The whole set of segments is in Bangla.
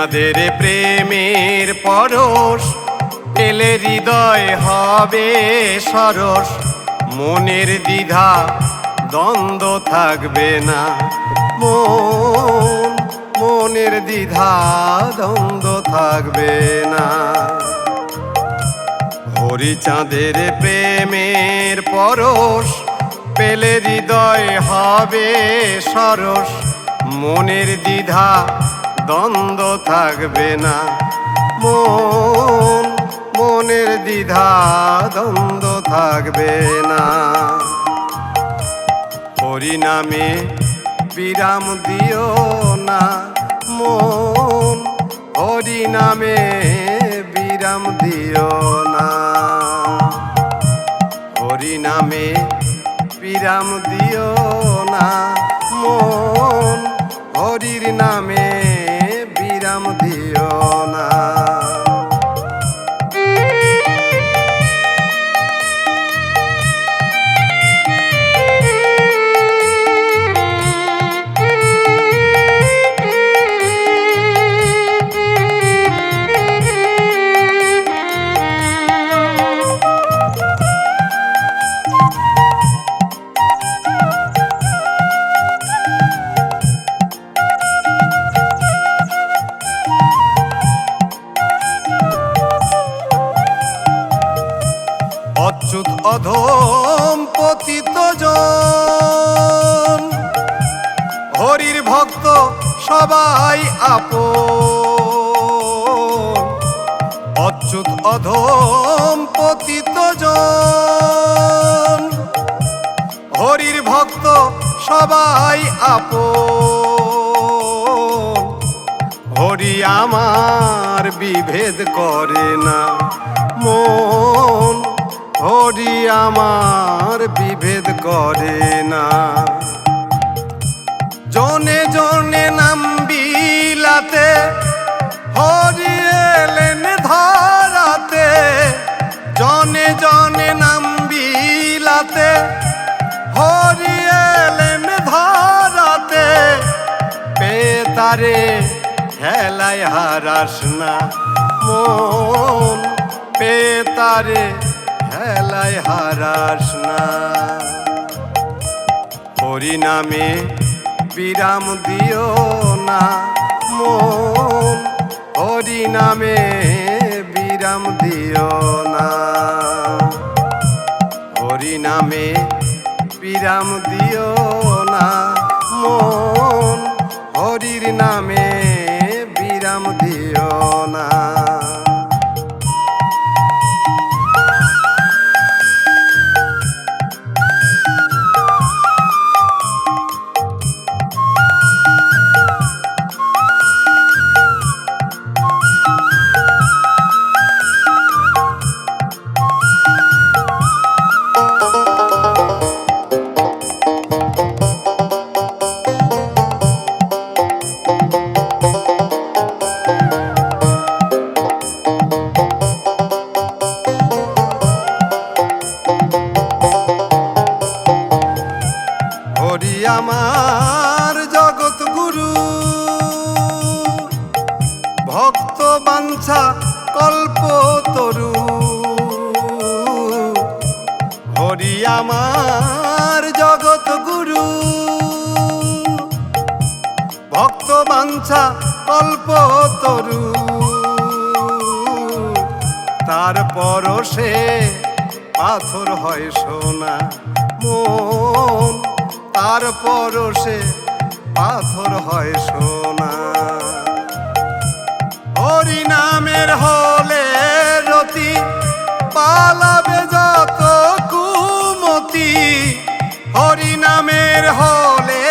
হরিচাঁদের প্রেমের পরশ, পেলে হৃদয় হবে সরস। মনের দ্বিধা, দ্বন্দ্ব থাকবে না। মন, মনের দ্বিধা, দ্বন্দ্ব থাকবে না। হরিচাঁদের প্রেমের পরশ, পেলে হৃদয় হবে সরস। মনের দ্বিধা দ্বন্দ্ব থাকবে না। মন, মনের দ্বিধা, দ্বন্দ্ব থাকবে না। হরিনামে বিরাম দিও না। মন হরিনামে বিরাম দিও না। হরিনামে বিরাম দিও না। মন, হরির নামে বিরাম দিও অচ্যুত অধম পতিত জন হরির ভক্ত সবাই আপন। অচ্যুত অধম পতিত জন হরির ভক্ত সবাই আপন। হরি আমার বিভেদ করে না মন। হরি আমার বিভেদ করে না। জনে জনে নাম বিলাতে, হরি এলেন ধরাতে। জনে জনে নাম বিলাতে, হরি এলেন ধরাতে। পেতারে খেলায় হারাস না মন পেতারে খেলায় হারাস না। হরিনামে বিরাম দিও না মন। হরিনামে বিরাম দিও না। হরিনামে বিরাম দিও না মন। হরির নামে হরি আমার জগৎ গুরু ভক্ত বাঞ্ছা কল্প তরু। হরি আমার জগৎ গুরু ভক্ত বাঞ্ছা কল্প তরু। তারপর সে পাথর হয় সোনা, মন। তারপর সে পাথর হয় সোনা। হরি নামের হলে রতি পালাবে যত কুমতি। হরি নামের হলে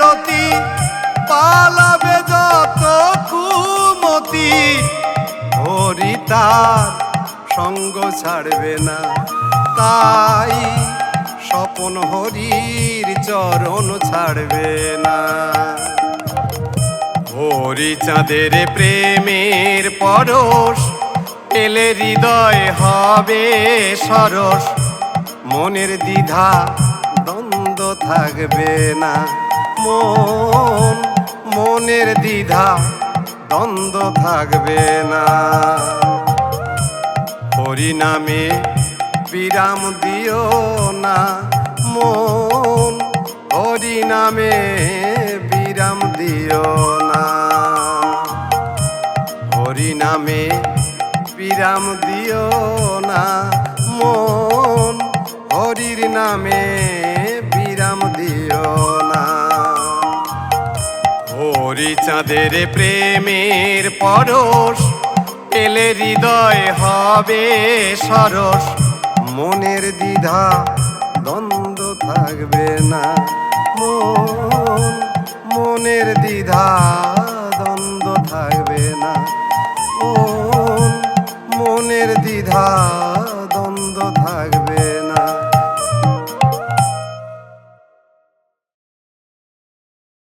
রতি পালাবে যত কুমতি। হরি তার সঙ্গ ছাড়বে না, তাই স্বপন হরির চরণ ছাড়বে না। হরি চাঁদের প্রেমের পরশ এলে হৃদয় হবে সরস। মনের দ্বিধা দ্বন্দ্ব থাকবে না। মন, মনের দ্বিধা দ্বন্দ্ব থাকবে না। হরি নামে বিরাম দিও না মন হরি নামে বিরাম দিও না। হরি নামে বিরাম দিও না মন, হরির নামে বিরাম দিও না। হরি চাঁদের প্রেমের পরশ এলে হৃদয় হবে সরস, মনের দ্বিধা দ্বন্দ্ব থাকবে না। মন মনের দ্বিধা দ্বন্দ্ব থাকবে না। মন মনের দ্বিধা দ্বন্দ্ব থাকবে